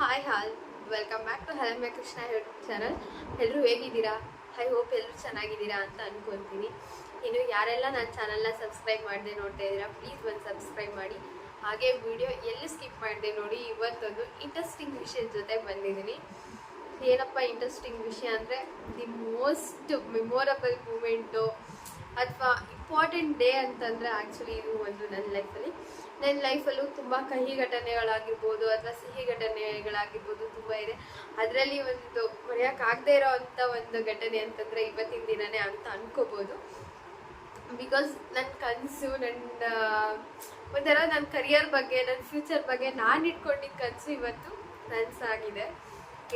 Hi all welcome back to ಹಲಮೆ Krishna YouTube channel ಎಲ್ಲರೂ ಹೇಗಿದ್ದೀರಾ? I hope ಎಲ್ಲರೂ ಚೆನ್ನಾಗಿದ್ದೀರಾ ಅಂತ ಅಂದ್ಕೊತೀನಿ ಇನ್ನು ಯಾರೆಲ್ಲ ನನ್ನ ಚಾನಲ್ನ ಸಬ್ಸ್ಕ್ರೈಬ್ ಮಾಡಿದೆ ನೋಡ್ತಾ ಇದ್ದೀರಾ ಪ್ಲೀಸ್ ಒಂದು ಸಬ್ಸ್ಕ್ರೈಬ್ ಮಾಡಿ. ಹಾಗೆ ವಿಡಿಯೋ ಎಲ್ಲಿ ಸ್ಕಿಪ್ ಮಾಡಿದೆ ನೋಡಿ, ಇವತ್ತೊಂದು ಇಂಟ್ರೆಸ್ಟಿಂಗ್ ವಿಷಯದ ಜೊತೆ ಬಂದಿದ್ದೀನಿ. ಏನಪ್ಪ ಇಂಟ್ರೆಸ್ಟಿಂಗ್ ವಿಷಯ ಅಂದರೆ ದಿ ಮೋಸ್ಟ್ ಮೆಮೊರಬಲ್ ಮೂಮೆಂಟು ಅಥವಾ ಇಂಪಾರ್ಟೆಂಟ್ ಡೇ ಅಂತಂದರೆ ಆ್ಯಕ್ಚುಲಿ ಇದು ಒಂದು ನನ್ನ ಲೈಫಲ್ಲಿ ನನ್ನ ಲೈಫಲ್ಲೂ ತುಂಬ ಕಹಿ ಘಟನೆಗಳಾಗಿರ್ಬೋದು ಅಥವಾ ಸಿಹಿ ಘಟನೆಗಳಾಗಿರ್ಬೋದು ತುಂಬ ಇದೆ. ಅದರಲ್ಲಿ ಒಂದು ಮರೆಯೋಕ್ಕಾಗದೇ ಇರೋ ಅಂಥ ಒಂದು ಘಟನೆ ಅಂತಂದರೆ ಇವತ್ತಿನ ದಿನನೇ ಅಂತ ಅನ್ಕೋಬೋದು. ಬಿಕಾಸ್ ನನ್ನ ಕನಸು ನನ್ನ ಒಂಥರ ನನ್ನ ಕರಿಯರ್ ಬಗ್ಗೆ ನನ್ನ ಫ್ಯೂಚರ್ ಬಗ್ಗೆ ನಾನು ಇಟ್ಕೊಂಡಿದ್ದ ಕನಸು ಇವತ್ತು ನನಸಾಗಿದೆ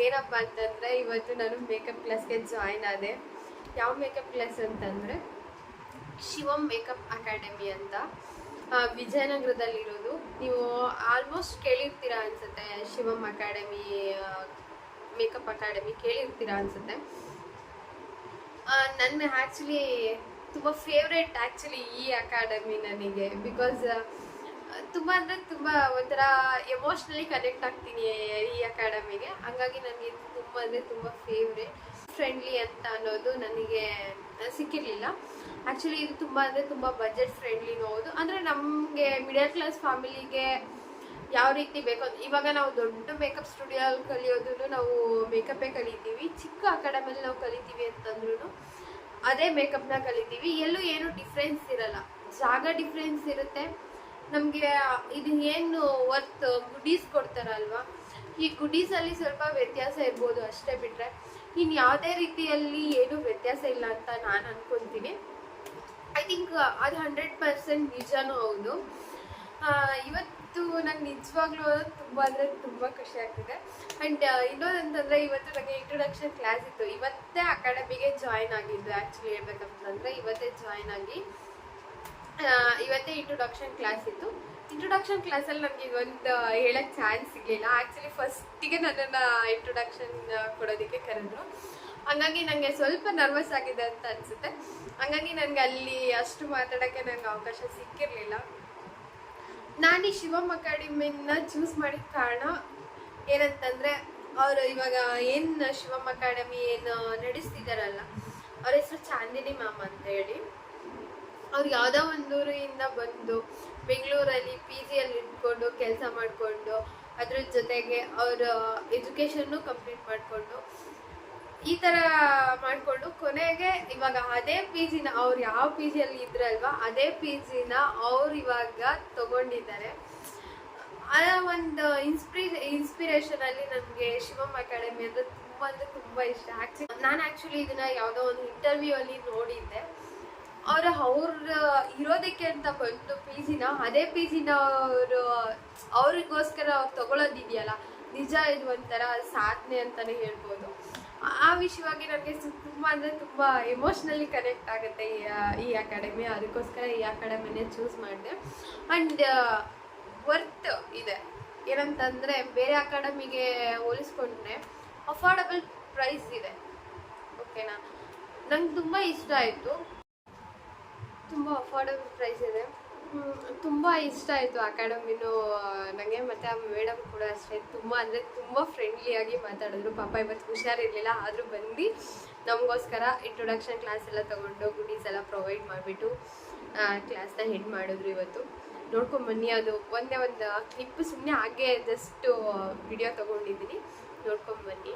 ಏನಪ್ಪ ಅಂತಂದರೆ ಇವತ್ತು ನಾನು ಮೇಕಪ್ ಕ್ಲಾಸ್ಗೆ ಜಾಯ್ನ್ ಆದೆ. ಯಾವ ಮೇಕಪ್ ಕ್ಲಾಸ್ ಅಂತಂದರೆ ಶಿವಮ್ ಮೇಕಪ್ ಅಕಾಡೆಮಿ ಅಂತ. ವಿಜಯನಗರದಲ್ಲಿರೋದು. ನೀವು ಆಲ್ಮೋಸ್ಟ್ ಕೇಳಿರ್ತೀರಾ ಅನ್ಸುತ್ತೆ, ಶಿವಂ ಅಕಾಡೆಮಿ ಮೇಕಪ್ ಅಕಾಡೆಮಿ ಕೇಳಿರ್ತೀರಾ ಅನ್ಸುತ್ತೆ. ನನ್ನ ಆ್ಯಕ್ಚುಲಿ ತುಂಬ ಫೇವ್ರೇಟ್ ಆ್ಯಕ್ಚುಲಿ ಈ ಅಕಾಡೆಮಿ ನನಗೆ. ಬಿಕಾಸ್ ತುಂಬ ಅಂದರೆ ತುಂಬ ಒಂಥರ ಎಮೋಷ್ನಲಿ ಕನೆಕ್ಟ್ ಆಗ್ತೀನಿ ಈ ಅಕಾಡೆಮಿಗೆ. ಹಾಗಾಗಿ ನನಗೆ ತುಂಬ ಅಂದರೆ ತುಂಬ ಫೇವ್ರೇಟ್ ಫ್ರೆಂಡ್ಲಿ ಅಂತ ಅನ್ನೋದು ನನಗೆ ಸಿಕ್ಕಿರಲಿಲ್ಲ. ಆ್ಯಕ್ಚುಲಿ ಇದು ತುಂಬ ಅಂದರೆ ತುಂಬ ಬಜೆಟ್ ಫ್ರೆಂಡ್ಲಿನೂ ಹೌದು. ಅಂದರೆ ನಮಗೆ ಮಿಡಲ್ ಕ್ಲಾಸ್ ಫ್ಯಾಮಿಲಿಗೆ ಯಾವ ರೀತಿ ಬೇಕೋ ಇವಾಗ ನಾವು ದೊಡ್ಡ ಮೇಕಪ್ ಸ್ಟುಡಿಯೋಲ್ಲಿ ಕಲಿಯೋದನ್ನು ನಾವು ಮೇಕಪ್ಪೇ ಕಲಿತೀವಿ. ಚಿಕ್ಕ ಅಕಾಡೆಮಿಯಲ್ಲಿ ನಾವು ಕಲಿತೀವಿ ಅಂತಂದ್ರೂ ಅದೇ ಮೇಕಪ್ನ ಕಲಿತೀವಿ. ಎಲ್ಲೂ ಏನು ಡಿಫ್ರೆನ್ಸ್ ಇರಲ್ಲ. ಜಾಗ ಡಿಫ್ರೆನ್ಸ್ ಇರುತ್ತೆ. ನಮಗೆ ಇದು ಏನು ವರ್ತ್ ಗುಡೀಸ್ ಕೊಡ್ತಾರಲ್ವಾ? ಈ ಗುಡೀಸಲ್ಲಿ ಸ್ವಲ್ಪ ವ್ಯತ್ಯಾಸ ಇರ್ಬೋದು ಅಷ್ಟೇ ಬಿಟ್ಟರೆ ಇನ್ನು ಯಾವುದೇ ರೀತಿಯಲ್ಲಿ ಏನು ವ್ಯತ್ಯಾಸ ಇಲ್ಲ ಅಂತ ನಾನು ಅನ್ಕೊಂತೀನಿ. ಐ ಥಿಂಕ್ ಅದು ಹಂಡ್ರೆಡ್ ಪರ್ಸೆಂಟ್ ನಿಜನೂ ಹೌದು. ಇವತ್ತು ನಂಗೆ ನಿಜವಾಗ್ಲೂ ತುಂಬ ಅಂದರೆ ತುಂಬ ಖುಷಿ ಆಗ್ತಿದೆ. ಆ್ಯಂಡ್ ಇನ್ನೊಂದಂತಂದರೆ ಇವತ್ತು ನನಗೆ ಇಂಟ್ರೊಡಕ್ಷನ್ ಕ್ಲಾಸ್ ಇತ್ತು. ಇವತ್ತೇ ಅಕಾಡೆಮಿಗೆ ಜಾಯ್ನ್ ಆಗಿದ್ದು ಆ್ಯಕ್ಚುಲಿ ಹೇಳ್ಬೇಕಂತಂದರೆ ಇವತ್ತೇ ಜಾಯ್ನ್ ಆಗಿ ಇವತ್ತೇ ಇಂಟ್ರೊಡಕ್ಷನ್ ಕ್ಲಾಸ್ ಇತ್ತು. ಇಂಟ್ರೊಡಕ್ಷನ್ ಕ್ಲಾಸಲ್ಲಿ ನನಗೆ ಇವತ್ತು ಹೇಳೋಕ್ಕೆ ಚಾನ್ಸ್ ಸಿಗಲಿಲ್ಲ. ಆ್ಯಕ್ಚುಲಿ ಫಸ್ಟಿಗೆ ನನ್ನನ್ನು ಇಂಟ್ರೊಡಕ್ಷನ್ ಕೊಡೋದಕ್ಕೆ ಕರೆದ್ರು. ಹಂಗಾಗಿ ನನಗೆ ಸ್ವಲ್ಪ ನರ್ವಸ್ ಆಗಿದೆ ಅಂತ ಅನಿಸುತ್ತೆ. ಹಂಗಾಗಿ ನನಗೆ ಅಲ್ಲಿ ಅಷ್ಟು ಮಾತಾಡೋಕ್ಕೆ ನನಗೆ ಅವಕಾಶ ಸಿಕ್ಕಿರಲಿಲ್ಲ. ನಾನು ಈ ಶಿವಮ್ ಅಕಾಡೆಮಿನ ಚೂಸ್ ಮಾಡಿದ ಕಾರಣ ಏನಂತಂದರೆ, ಅವರು ಇವಾಗ ಏನು ಶಿವಮ್ ಅಕಾಡೆಮಿ ಏನು ನಡೆಸ್ತಿದ್ದಾರಲ್ಲ ಅವ್ರ ಹೆಸರು ಚಾಂದಿನಿ ಮ್ಯಾಮ್ ಅಂತ ಹೇಳಿ. ಅವ್ರು ಯಾವುದೋ ಒಂದು ಬಂದು ಬೆಂಗಳೂರಲ್ಲಿ ಪಿ ಜಿಯಲ್ಲಿ ಇಟ್ಕೊಂಡು ಕೆಲಸ ಮಾಡಿಕೊಂಡು, ಅದ್ರ ಜೊತೆಗೆ ಅವರ ಎಜುಕೇಷನ್ನು ಕಂಪ್ಲೀಟ್ ಮಾಡಿಕೊಂಡು ಈ ಥರ ಮಾಡಿಕೊಂಡು ಕೊನೆಗೆ ಇವಾಗ ಅದೇ ಪಿ ಜಿನ ಅವ್ರು ಯಾವ ಪಿ ಜಿಯಲ್ಲಿ ಇದ್ರಲ್ವಾ ಅದೇ ಪಿ ಜಿನ ಅವ್ರು ಇವಾಗ ತಗೊಂಡಿದ್ದಾರೆ. ಆ ಒಂದು ಇನ್ಸ್ಪಿ ಇನ್ಸ್ಪಿರೇಷನ್ ಅಲ್ಲಿ ನನಗೆ ಶಿವಮ್ ಅಕಾಡೆಮಿ ಅಂದ್ರೆ ತುಂಬ ಅಂದ್ರೆ ತುಂಬ ಇಷ್ಟ. ಆಕ್ಚುಲಿ ನಾನು ಆ್ಯಕ್ಚುಲಿ ಇದನ್ನ ಯಾವುದೋ ಒಂದು ಇಂಟರ್ವ್ಯೂ ಅಲ್ಲಿ ನೋಡಿದ್ದೆ. ಅವ್ರ ಅವ್ರ ಇರೋದಕ್ಕೆ ಅಂತ ಬಂದು ಪಿ ಜಿನ ಅದೇ ಪಿ ಜಿನ ಅವರು, ಅವ್ರಿಗೋಸ್ಕರ ಅವ್ರು ತಗೊಳ್ಳೋದಿದೆಯಲ್ಲ ನಿಜ ಇದು ಒಂಥರ ಸಾಧನೆ ಅಂತಾನೆ ಹೇಳ್ಬೋದು. ಆ ವಿಷಯವಾಗಿ ನನಗೆ ತುಂಬ ಅಂದರೆ ತುಂಬ ಎಮೋಷ್ನಲಿ ಕನೆಕ್ಟ್ ಆಗುತ್ತೆ ಈ ಅಕಾಡೆಮಿ ಅದಕ್ಕೋಸ್ಕರ ಈ ಅಕಾಡೆಮಿನೇ ಚೂಸ್ ಮಾಡಿದೆ. ಆ್ಯಂಡ್ ವರ್ತ್ ಇದೆ. ಏನಂತಂದರೆ ಬೇರೆ ಅಕಾಡೆಮಿಗೆ ಹೋಲಿಸ್ಕೊಂಡ್ರೆ ಅಫೋರ್ಡಬಲ್ ಪ್ರೈಸ್ ಇದೆ. ಓಕೆನಾ ನಂಗೆ ತುಂಬ ಇಷ್ಟ ಆಯಿತು. ತುಂಬ ಅಫೋರ್ಡಬಲ್ ಪ್ರೈಸ್ ಇದೆ. ತುಂಬ ಇಷ್ಟ ಆಯಿತು ಅಕಾಡೆಮಿನೂ ನನಗೆ ಮತ್ತು ಆ ಮೇಡಮ್ ಕೂಡ ಅಷ್ಟೇ. ತುಂಬ ಅಂದರೆ ತುಂಬ ಫ್ರೆಂಡ್ಲಿಯಾಗಿ ಮಾತಾಡಿದ್ರು. ಪಾಪ ಇವತ್ತು ಹುಷಾರಿರಲಿಲ್ಲ. ಆದರೂ ಬಂದು ನಮಗೋಸ್ಕರ ಇಂಟ್ರೊಡಕ್ಷನ್ ಕ್ಲಾಸ್ ಎಲ್ಲ ತೊಗೊಂಡು ಗುಡೀಸ್ ಎಲ್ಲ ಪ್ರೊವೈಡ್ ಮಾಡಿಬಿಟ್ಟು ಕ್ಲಾಸ್ನ ಹೆಡ್ ಮಾಡಿದ್ರು ಇವತ್ತು. ನೋಡ್ಕೊಂಬನ್ನಿ ಅದು. ಒಂದೇ ಒಂದು ಕ್ಲಿಪ್ ಸುಮ್ಮನೆ ಹಾಗೆ ಜಸ್ಟು ವಿಡಿಯೋ ತೊಗೊಂಡಿದ್ದೀನಿ. ನೋಡ್ಕೊಂಬನ್ನಿ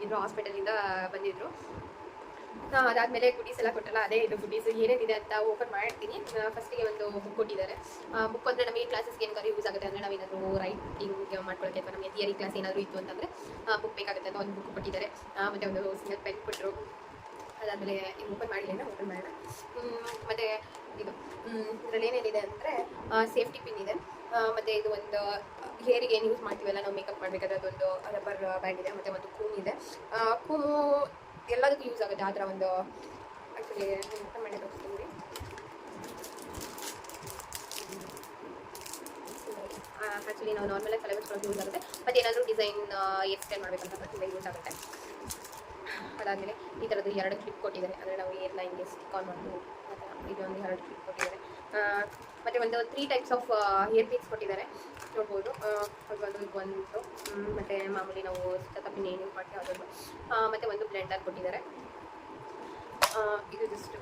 ಆಗಿದ್ರು ಹಾಸ್ಪಿಟಲಿಂದ ಬಂದಿದ್ರು. ಅದಾದಮೇಲೆ ಗುಡೀಸ್ ಎಲ್ಲ ಕೊಟ್ಟಲ್ಲ, ಅದೇ ಇದು ಗುಡೀಸ್ ಏನೇನಿದೆ ಅಂತ ಓಪನ್ ಮಾಡ್ತೀನಿ. ಫಸ್ಟಿಗೆ ಒಂದು ಬುಕ್ ಕೊಟ್ಟಿದ್ದಾರೆ. ಬುಕ್ ಅಂದರೆ ನಮಗೆ ಕ್ಲಾಸಸ್ಗೆ ಏನಾದ್ರು ಯೂಸ್ ಆಗುತ್ತೆ ಅಂದರೆ ನಾವೇನಾದ್ರು ರೈಟಿಂಗ್ ಮಾಡ್ಕೊಳ್ಳೋಕ್ಕೆ ಅಥವಾ ನಮಗೆ ಥಿಯರಿ ಕ್ಲಾಸ್ ಏನಾದರೂ ಇತ್ತು ಅಂತಂದರೆ ಬುಕ್ ಬೇಕಾಗುತ್ತೆ ಅಂತ ಒಂದು ಬುಕ್ ಕೊಟ್ಟಿದ್ದಾರೆ. ಮತ್ತೆ ಒಂದು ಸಿಂಗಲ್ ಪೆನ್ ಕೊಟ್ಟರು ಅದಾದಮೇಲೆ ಇದು ಓಪನ್ ಮಾಡಲಿಲ್ಲ ಓಪನ್ ಮಾಡೋಣ ಮತ್ತೆ ಇದು ಇದರಲ್ಲಿ ಏನೇನಿದೆ ಅಂದರೆ ಸೇಫ್ಟಿ ಪಿನ್ ಇದೆ. ಮತ್ತೆ ಇದು ಒಂದು ಹೇರಿಗೆ ಏನು ಯೂಸ್ ಮಾಡ್ತೀವಲ್ಲ ನಾವು ಮೇಕಪ್ ಮಾಡಬೇಕಾದ್ರೆ ಅದೊಂದು ರಬ್ಬರ್ ಬ್ಯಾಂಡ್ ಇದೆ, ಮತ್ತೆ ಒಂದು ಕೂಮ್ ಇದೆ. ಕೂಮು ಎಲ್ಲದಕ್ಕೂ ಯೂಸ್ ಆಗುತ್ತೆ, ಆ ಥರ ಒಂದು ಆ್ಯಕ್ಚುಲಿ ಮಾಡಿ ತೋರಿಸ್ತೀನಿ ಆ್ಯಕ್ಚುಲಿ ನಾವು ನಾರ್ಮಲಾಗಿ ತಲೆ ಯೂಸ್ ಆಗುತ್ತೆ. ಮತ್ತೆ ಏನಾದರೂ ಡಿಸೈನ್ ಎಕ್ಸ್ಟೆಂಡ್ ಮಾಡಬೇಕಂತ ತುಂಬ ಯೂಸ್ ಆಗುತ್ತೆ. ಅದಾದಮೇಲೆ ಈ ಥರದ್ದು ಎರಡು ಕ್ಲಿಪ್ ಕೊಟ್ಟಿದ್ದಾರೆ, ಅಂದರೆ ನಾವು ಏರ್ ಲೈನ್ಗೆ ಸ್ಟಿಕ್ ಆನ್ ಮಾಡ್ಬೋದು. ಇದೊಂದು ಎರಡು ಕ್ಲಿಪ್ ಕೊಟ್ಟಿದ್ದಾರೆ. ಮತ್ತು ಒಂದು three types of hair piece ಕೊಟ್ಟಿದ್ದಾರೆ. ನೋಡ್ಬೋದು. ಒಂದು ಹ್ಮ್, ಮತ್ತೆ ಮಾಮೂಲಿ ನಾವು ತಪ್ಪಿನ ಏನು ಮಾಡ್ತೀವಿ ಅದೊಂದು. ಮತ್ತು ಒಂದು ಬ್ಲೆಂಡರ್ ಕೊಟ್ಟಿದ್ದಾರೆ. ಇದು ಜಸ್ಟ್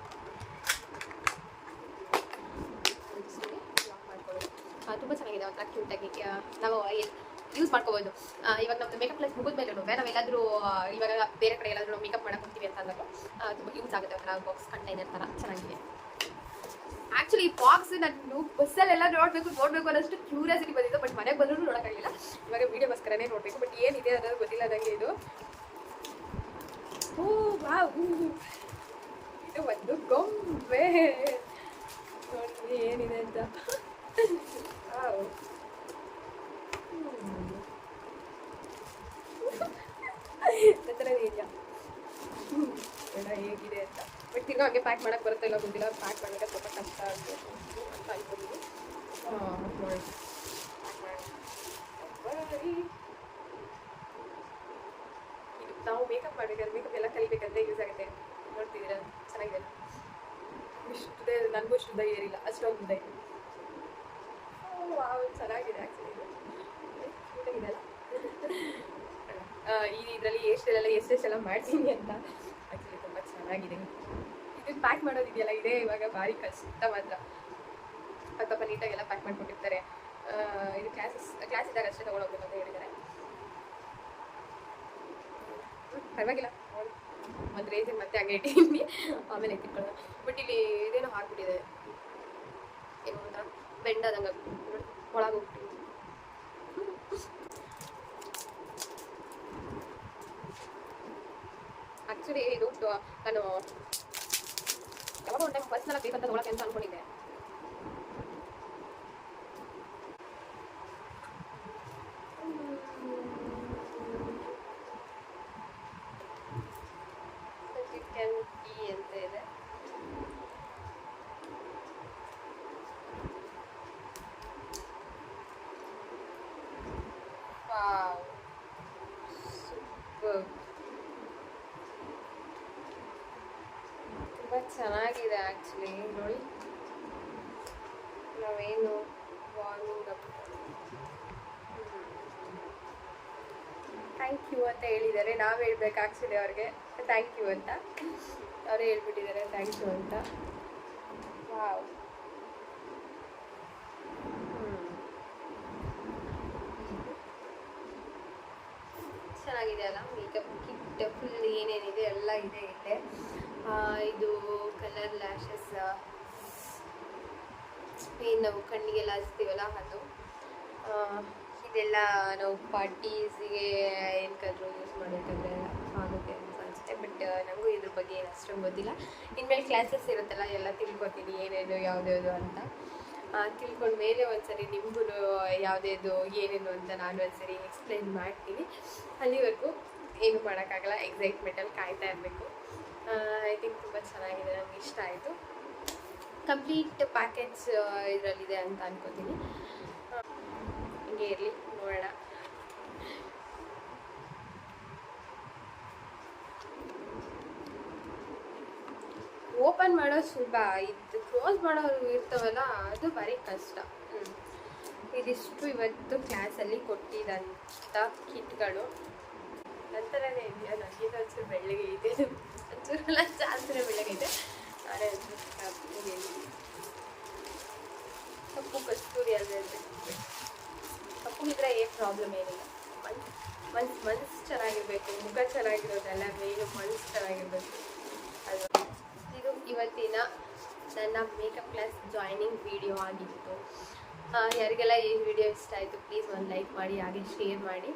ತುಂಬ ಚೆನ್ನಾಗಿದೆ. ಒಂಥರ ಕ್ಯೂಟಾಗಿ ನಾವು ಯೂಸ್ ಮಾಡ್ಕೋಬೋದು. ಇವಾಗ ನಮ್ಮದು ಮೇಕಪ್ ಕ್ಲಾಸ್ ಮುಗಿದ್ಮೇಲೆ ನಾವೆಲ್ಲಾದರೂ ಇವಾಗ ಬೇರೆ ಕಡೆ ಎಲ್ಲಾದರೂ ಮೇಕಪ್ ಮಾಡಕ್ಕೆ ಹೋಗ್ತೀವಿ ಅಂತ ಅಂದಾಗ ತುಂಬ ಯೂಸ್ ಆಗುತ್ತೆ ಒಂಥರ ಬಾಕ್ಸ್ ಕಂಟೈನರ್ ಥರ ಚೆನ್ನಾಗಿದೆ. ಆ್ಯಕ್ಚುಲಿ ಈ ಬಾಕ್ಸ್ ನಾನು ಬಸ್ಸಲ್ಲೆಲ್ಲ ನೋಡಬೇಕು ನೋಡಬೇಕು ಅನ್ನೋಷ್ಟು ಕ್ಯೂರಿಯಾಸಿಟಿ ಬಂದಿತ್ತು. ಬಟ್ ಮನೆಗೆ ಬಂದರೂ ನೋಡೋಕ್ಕಾಗಿಲ್ಲ. ಇವಾಗ ವೀಡಿಯೋಗೋಸ್ಕರನೇ ನೋಡಬೇಕು. ಬಟ್ ಏನಿದೆ ಅನ್ನೋದು ಗೊತ್ತಿಲ್ಲ ನನಗೆ ಇದು. Oh, wow. ಇದು ಒಂದು ಗೊಂಬೆ. ನೋಡಿ ಏನಿದೆ ಅಂತ ವಾವ್ ಹತ್ರ ಇದೆಯಾ ಎಲ್ಲ ಹೇಗಿದೆ ಅಂತ ಬಟ್ ತಿರ್ಗಾ ಹಾಗೆ ಪ್ಯಾಕ್ ಮಾಡಕ್ಕೆ ಬರುತ್ತೆ ಇಲ್ಲ ಗೊತ್ತಿಲ್ಲ ಪ್ಯಾಕ್ ಮಾಡಿದ್ರೆ ಸ್ವಲ್ಪ ಕಷ್ಟ ಅಂತ ನೋಡಿ ನಾವು ಮೇಕಪ್ ಮಾಡಬೇಕಾದ್ರೆ ಮೇಕಪ್ ಎಲ್ಲ ಕಲಿಬೇಕಂದ್ರೆ ಯೂಸ್ ಆಗುತ್ತೆ. ನೋಡ್ತಿದ್ದೀರಾ? ಚೆನ್ನಾಗಿದೆ. ಇಷ್ಟು ನನಗೂ ಇಷ್ಟು ಏರಿಲ್ಲ ಅಷ್ಟೊಂದು ಇದೆ. ಚೆನ್ನಾಗಿದೆ ಆ್ಯಕ್ಚುಲಿ ಇದು. ಈ ಇದರಲ್ಲಿ ಎಷ್ಟೆಲ್ಲ ಎಷ್ಟೆಷ್ಟೆಲ್ಲ ಮಾಡ್ತೀನಿ ಅಂತ. ಆ್ಯಕ್ಚುಲಿ ತುಂಬ ಚೆನ್ನಾಗಿದೆ. ಇದನ್ನ ಪ್ಯಾಕ್ ಮಾಡೋದಿದೆಯಲ್ಲ ಇದೇ ಇವಾಗ ಭಾರಿ ಕಷ್ಟ ಮಾತ್ರ ಅದು ಪಾಪ ನೀಟಾಗೆಲ್ಲ ಪ್ಯಾಕ್ ಮಾಡ್ಕೊಂಡಿರ್ತಾರೆ ಇದು ಕ್ಲಾಸಸ್ ಕ್ಲಾಸ್ ಇದ್ದಾಗ ಅಷ್ಟೇ ತೊಗೊಂಡೋಗ್ಬೇಕು ಅಂತ ಹೇಳಿದ್ದಾರೆ. ಪರವಾಗಿಲ್ಲ ಒಂದು ರೇಂಜಿಗೆ ಮತ್ತೆ ಹಂಗೆ ಇಟ್ಟಿದ್ದೀನಿ ಆಮೇಲೆ ಎತ್ತಿಟ್ಕೊಳ್ಳೋಣ. ಬಟ್ ಇಲ್ಲಿ ಇದೇನೋ ಹಾಕ್ಬಿಟ್ಟಿದೆ. ಏನು ಅಂತ ಬೆಂಡ್ ಆದಂಗೆ ಒಳಗೆ ಹೋಗ್ಬಿಟ್ಟಿದೆ. ಆ್ಯಕ್ಚುಲಿ ಇದು, ನಾನು ಯಾವಾಗ ಒಂದು ಟೈಮ್ ಬಸ್ನೆಲ್ಲ ಬೇಕಂತ ನೋಡಕ್ಕೆ ಅಂತ ಅನ್ಕೊಂಡಿದ್ದೆ ಚಿಕನ್ ಟೀ ಅಂತ ಇದೆ ವಾವ್ ಸೂಪರ್ ತುಂಬ ಚೆನ್ನಾಗಿದೆ ಆ್ಯಕ್ಚುಲಿ ನೋಡಿ. ನಾವೇನು ವಾರ್ಮಿಂಗ್ ಅಪ್ ಥ್ಯಾಂಕ್ ಯು ಅಂತ ಹೇಳಿದ್ದಾರೆ. ನಾವು ಹೇಳ್ಬೇಕು ಆ್ಯಕ್ಚುಲಿ ಅವ್ರಿಗೆ. ಥ್ಯಾಂಕ್ ಯು ಅಂತ. ಅವರೇ ಹೇಳ್ಬಿಟ್ಟಿದ್ದಾರೆ. ಥ್ಯಾಂಕ್ ಯು ಅಂತ. ವಾವ್ ಚೆನ್ನಾಗಿದೆ ಅಲ್ಲ ಮೇಕಪ್ ಕಿಟ್ ಫುಲ್ ಏನೇನಿದೆ? ಎಲ್ಲ ಇದೆ ಆ, ಇದು ಕಲರ್ ಲ್ಯಾಶಸ್ ಏನು ನಾವು ಕಣ್ಣಿಗೆಲ್ಲ ಹಚ್ತೀವಲ್ಲ ಅದು. ಇದೆಲ್ಲ ನಾವು ಪಾರ್ಟೀಸಿಗೆ ಏನಕ್ಕಾದರೂ ಯೂಸ್ ಮಾಡಬೇಕಾದ್ರೆ ಆಗುತ್ತೆ ಅಂತ ಅನಿಸುತ್ತೆ. ಬಟ್ ನನಗೂ ಇದ್ರ ಬಗ್ಗೆ ಏನು ಅಷ್ಟೊಂದು ಗೊತ್ತಿಲ್ಲ. ಇನ್ಮೇಲೆ ಕ್ಲಾಸಸ್ ಇರುತ್ತಲ್ಲ, ಎಲ್ಲ ತಿಳ್ಕೊತೀನಿ, ಏನೇನು, ಯಾವುದ್ಯಾವುದು ಅಂತ. ತಿಳ್ಕೊಂಡ ಮೇಲೆ ಒಂದ್ಸರಿ ನಿಮಗೂ ಯಾವುದೇದು ಏನೇನು ಅಂತ ನಾನು ಒಂದ್ಸರಿ ಎಕ್ಸ್ಪ್ಲೈನ್ ಮಾಡ್ತೀನಿ. ಅಲ್ಲಿವರೆಗೂ ಏನು ಮಾಡೋಕ್ಕಾಗಲ್ಲ ಎಕ್ಸೈಟ್ಮೆಂಟಲ್ಲಿ ಕಾಯ್ತಾ ಇರಬೇಕು. ಐ ಥಿಂಕ್ ತುಂಬ ಚೆನ್ನಾಗಿದೆ ನನಗೆ ಇಷ್ಟ ಆಯಿತು. ಕಂಪ್ಲೀಟ್ ಪ್ಯಾಕೇಜ್ ಇದರಲ್ಲಿದೆ ಅಂತ ಅನ್ಕೋತೀನಿ. ಹಿಂಗೆ ಇರಲಿ, ನೋಡೋಣ. ಓಪನ್ ಮಾಡೋ ಸುಲಭ. ಇದು ಕ್ಲೋಸ್ ಮಾಡೋರು ಇರ್ತಾವಲ್ಲ, ಅದು ಭಾರಿ ಕಷ್ಟ. ಇದಿಷ್ಟು ಇವತ್ತು ಕ್ಲಾಸಲ್ಲಿ ಕೊಟ್ಟಿದಂಥ ಕಿಟ್ಗಳು. ನಂತರನೇ ಇದೆಯಾ? ನನಗೆ ಬೆಳಗ್ಗೆ ಇದೆ. ಒಂಚೂರೆಲ್ಲ ಜಾಸ್ತಿನೇ ಬೆಳ್ಳಗೆ ಇದೆ ನಾನೇ. ಕಪ್ಪು ಕಸ್ತೂರಿ ಅದೇ ಕಪ್ಪು ಇದ್ರೆ ಏನು ಪ್ರಾಬ್ಲಮ್ ಏನಿಲ್ಲ. ಮನ್ಸು ಮನ್ಸು ಮನ್ಸು ಚೆನ್ನಾಗಿರ್ಬೇಕು. ಮುಖ ಚೆನ್ನಾಗಿರೋದಲ್ಲ ಮೇಲು ಮನ್ಸು ಚೆನ್ನಾಗಿರ್ಬೇಕು. ಇದು ಇವತ್ತಿನ ನನ್ನ ಮೇಕಪ್ ಕ್ಲಾಸ್ ಜಾಯ್ನಿಂಗ್ ವಿಡಿಯೋ ಆಗಿತ್ತು. ಯಾರಿಗೆಲ್ಲ ಈ ವಿಡಿಯೋ ಇಷ್ಟ ಆಯಿತು ಪ್ಲೀಸ್ ಒಂದು ಲೈಕ್ ಮಾಡಿ, ಹಾಗೆ ಶೇರ್ ಮಾಡಿ.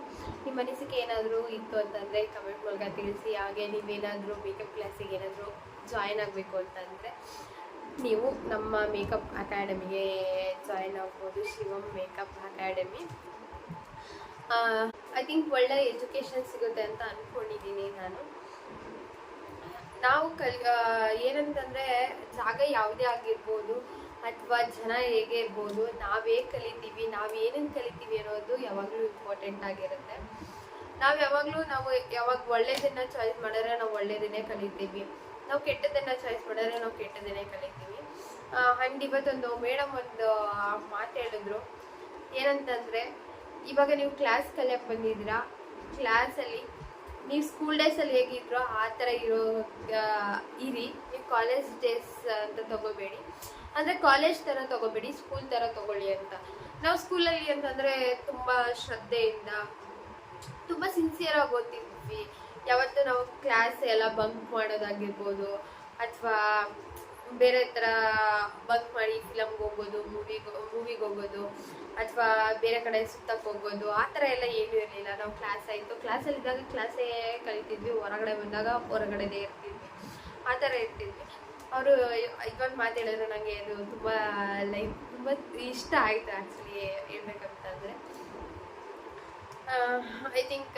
ನಿಮ್ಮ ಅನಿಸಿಕೆ ಏನಾದರೂ ಇತ್ತು ಅಂತಂದರೆ ಕಮೆಂಟ್ ಮೂಲಕ ತಿಳಿಸಿ. ಹಾಗೆ ನೀವೇನಾದರೂ ಮೇಕಪ್ ಕ್ಲಾಸಿಗೆ ಏನಾದರೂ ಜಾಯ್ನ್ ಆಗಬೇಕು ಅಂತಂದರೆ ನೀವು ನಮ್ಮ ಮೇಕಪ್ ಅಕಾಡೆಮಿಗೆ ಜಾಯಿನ್ ಆಗ್ಬೋದು. Shivam makeup academy I think ಒಳ್ಳೆ ಎಜುಕೇಷನ್ ಸಿಗುತ್ತೆ ಅಂತ ಅಂದ್ಕೊಂಡಿದ್ದೀನಿ ನಾನು. ನಾವು ಕಲ್ ಏನಂತಂದರೆ ಏನಂತಂದ್ರೆ ಜಾಗ ಯಾವುದೇ ಆಗಿರ್ಬೋದು ಅಥವಾ ಜನ ಹೇಗೆ ಇರ್ಬೋದು, ನಾವೇ ಕಲಿತೀವಿ, ನಾವು ಏನೇನು ಕಲಿತೀವಿ ಅನ್ನೋದು ಯಾವಾಗಲೂ ಇಂಪಾರ್ಟೆಂಟ್ ಆಗಿರುತ್ತೆ. ನಾವು ಯಾವಾಗಲೂ ನಾವು ಯಾವಾಗ ಒಳ್ಳೇದನ್ನ ಚಾಯ್ಸ್ ಮಾಡಿದ್ರೆ ನಾವು ಒಳ್ಳೇದನ್ನೇ ಕಲಿತೀವಿ. ನಾವು ಕೆಟ್ಟದನ್ನ ಚಾಯ್ಸ್ ಮಾಡಿದ್ರೆ ನಾವು ಕೆಟ್ಟದನ್ನೇ ಕಲಿತೀವಿ. ಆ್ಯಂಡ್ ಇವತ್ತೊಂದು ಮೇಡಮ್ ಒಂದು ಮಾತು ಹೇಳಿದ್ರು. ಏನಂತಂದರೆ, ಇವಾಗ ನೀವು ಕ್ಲಾಸ್ ಕಲಿಯಕ್ಕೆ ಬಂದಿದ್ದೀರಾ? ಕ್ಲಾಸಲ್ಲಿ ನೀವು ಸ್ಕೂಲ್ ಡೇಸಲ್ಲಿ ಹೇಗಿದ್ರೋ ಆ ಥರ ಇರೋ ಇರಿ. ನೀವು ಕಾಲೇಜ್ ಡೇಸ್ ಅಂತ ತಗೋಬೇಡಿ. ಅಂದರೆ ಕಾಲೇಜ್ ಥರ ತಗೋಬೇಡಿ ಸ್ಕೂಲ್ ಥರ ತಗೊಳ್ಳಿ ಅಂತ. ನಾವು ಸ್ಕೂಲಲ್ಲಿ ಅಂತಂದರೆ ತುಂಬ ಶ್ರದ್ಧೆಯಿಂದ, ತುಂಬ ಸಿನ್ಸಿಯರ್ ಆಗಿ ಓದ್ತಿದ್ವಿ. ಯಾವತ್ತೂ ನಾವು ಕ್ಲಾಸ್ ಎಲ್ಲ ಬಂಕ್ ಮಾಡೋದಾಗಿರ್ಬೋದು, ಅಥವಾ ಬೇರೆ ಥರ ಬಂಕ್ ಮಾಡಿ ಫಿಲಮ್ಗೆ ಹೋಗೋದು ಮೂವಿಗೆ ಮೂವಿಗೆ ಹೋಗೋದು, ಅಥವಾ ಬೇರೆ ಕಡೆ ಸುತ್ತಕ್ಕೆ ಹೋಗೋದು, ಆ ಥರ ಎಲ್ಲ ಏನೂ ಇರಲಿಲ್ಲ. ನಾವು ಕ್ಲಾಸ್ ಆಯಿತು. ಕ್ಲಾಸಲ್ಲಿದ್ದಾಗ ಕ್ಲಾಸೇ ಕಲಿತಿದ್ವಿ. ಹೊರಗಡೆ ಬಂದಾಗ ಹೊರಗಡೆದೇ ಇರ್ತಿದ್ವಿ. ಆ ಥರ ಇರ್ತಿದ್ವಿ. ಅವರು ಇವಾಗ ಮಾತು ಹೇಳಿದ್ರು ನನಗೆ ಅದು ತುಂಬ ಲೈಫ್ ತುಂಬ ಇಷ್ಟ ಆಯಿತು ಆ್ಯಕ್ಚುಲಿ ಹೇಳ್ಬೇಕಂತಂದರೆ. ಐ ಥಿಂಕ್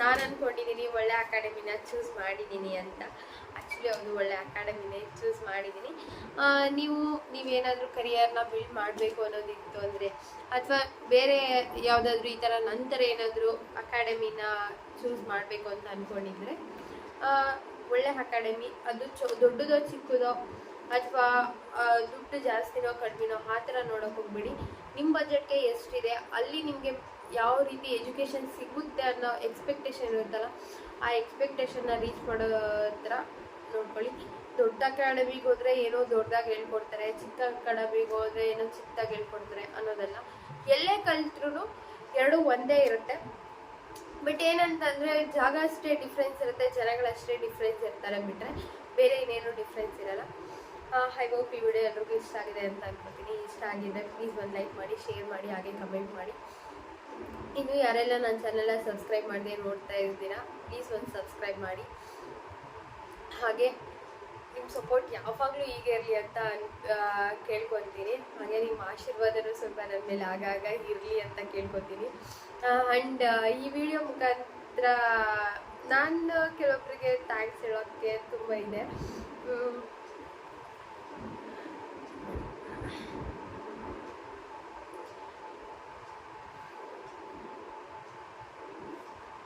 ನಾನು ಅಂದ್ಕೊಂಡಿದ್ದೀನಿ ಒಳ್ಳೆ ಅಕಾಡೆಮಿನ ಚೂಸ್ ಮಾಡಿದ್ದೀನಿ ಅಂತ. ಆ್ಯಕ್ಚುಲಿ ಅದು ಒಳ್ಳೆ ಅಕಾಡೆಮಿನೇ ಚೂಸ್ ಮಾಡಿದ್ದೀನಿ ನೀವು, ನೀವೇನಾದರೂ ಕರಿಯರ್ನ ಬಿಲ್ಡ್ ಮಾಡಬೇಕು ಅನ್ನೋದಿತ್ತು ಅಂದರೆ, ಅಥವಾ ಬೇರೆ ಯಾವುದಾದ್ರೂ ಈ ಥರ ನಂತರ ಏನಾದರೂ ಅಕಾಡೆಮಿನ ಚೂಸ್ ಮಾಡಬೇಕು ಅಂತ ಅಂದ್ಕೊಂಡಿದ್ರೆ ಒಳ್ಳೆ ಅಕಾಡೆಮಿ, ಅದು ಚೊ, ದೊಡ್ಡದೋ ಚಿಕ್ಕದೋ ಅಥವಾ ದುಡ್ಡು ಜಾಸ್ತಿನೋ ಕಡಿಮೆನೋ ಆ ಥರ ನೋಡೋಕೆ ಹೋಗ್ಬೇಡಿ. ನಿಮ್ಮ ಬಜೆಟ್ಗೆ ಎಷ್ಟಿದೆ, ಅಲ್ಲಿ ನಿಮಗೆ ಯಾವ ರೀತಿ ಎಜುಕೇಷನ್ ಸಿಗುತ್ತೆ ಅನ್ನೋ ಎಕ್ಸ್ಪೆಕ್ಟೇಷನ್ ಇರುತ್ತಲ್ಲ, ಆ ಎಕ್ಸ್ಪೆಕ್ಟೇಷನ್ನ ರೀಚ್ ಮಾಡೋ ಥರ ನೋಡ್ಕೊಳ್ಳಿ. ದೊಡ್ಡ ಅಕಾಡೆಮಿಗೆ ಹೋದರೆ ಏನೋ ದೊಡ್ಡದಾಗಿ ಹೇಳ್ಕೊಡ್ತಾರೆ, ಚಿಕ್ಕ ಅಕಾಡೆಮಿಗೆ ಹೋದರೆ ಏನೋ ಚಿಕ್ಕದಾಗಿ ಹೇಳ್ಕೊಡ್ತಾರೆ ಅನ್ನೋದಲ್ಲ. ಎಲ್ಲೇ ಕಲಿತ್ರು ಎರಡು ಒಂದೇ ಇರುತ್ತೆ. ಬಟ್ ಏನಂತಂದರೆ ಜಾಗ ಅಷ್ಟೇ ಡಿಫ್ರೆನ್ಸ್ ಇರುತ್ತೆ ಜನಗಳಷ್ಟೇ ಡಿಫ್ರೆನ್ಸ್ ಇರ್ತಾರೆ ಬಿಟ್ಟರೆ ಬೇರೆ ಇನ್ನೇನು ಡಿಫ್ರೆನ್ಸ್ ಇರಲ್ಲ. ಐ ಹೋಪ್ ಈ ವಿಡಿಯೋ ಎಲ್ರಿಗೂ ಇಷ್ಟ ಆಗಿದೆ ಅಂತ ಅನ್ಕೋತೀನಿ. ಇಷ್ಟ ಆಗಿದೆ ಪ್ಲೀಸ್ ಒಂದು ಲೈಕ್ ಮಾಡಿ ಶೇರ್ ಮಾಡಿ, ಹಾಗೆ ಕಮೆಂಟ್ ಮಾಡಿ. ಇನ್ನು ಯಾರೆಲ್ಲ ನನ್ನ ಚಾನೆಲ್ನ ಸಬ್ಸ್ಕ್ರೈಬ್ ಮಾಡದೆ ನೋಡ್ತಾ ಇರ್ತೀರಾ ಪ್ಲೀಸ್ ಒಂದು ಸಬ್ಸ್ಕ್ರೈಬ್ ಮಾಡಿ. ಹಾಗೆ ಸಪೋರ್ಟ್ ಯಾವಾಗಲೂ ಹೀಗೆ ಇರಲಿ ಅಂತ ಕೇಳ್ಕೊತೀನಿ. ಹಾಗೆ ನಿಮ್ಮ ಆಶೀರ್ವಾದನೂ ಸ್ವಲ್ಪ ನನ್ನ ಮೇಲೆ ಆಗಾಗ ಇರಲಿ ಅಂತ ಕೇಳ್ಕೊತೀನಿ. ಆ್ಯಂಡ್ ಈ ವಿಡಿಯೋ ಮುಖಾಂತರ ನಾನು ಕೆಲವೊಬ್ಬರಿಗೆ ಥ್ಯಾಂಕ್ಸ್ ಹೇಳೋಕ್ಕೆ ತುಂಬ ಇದೆ.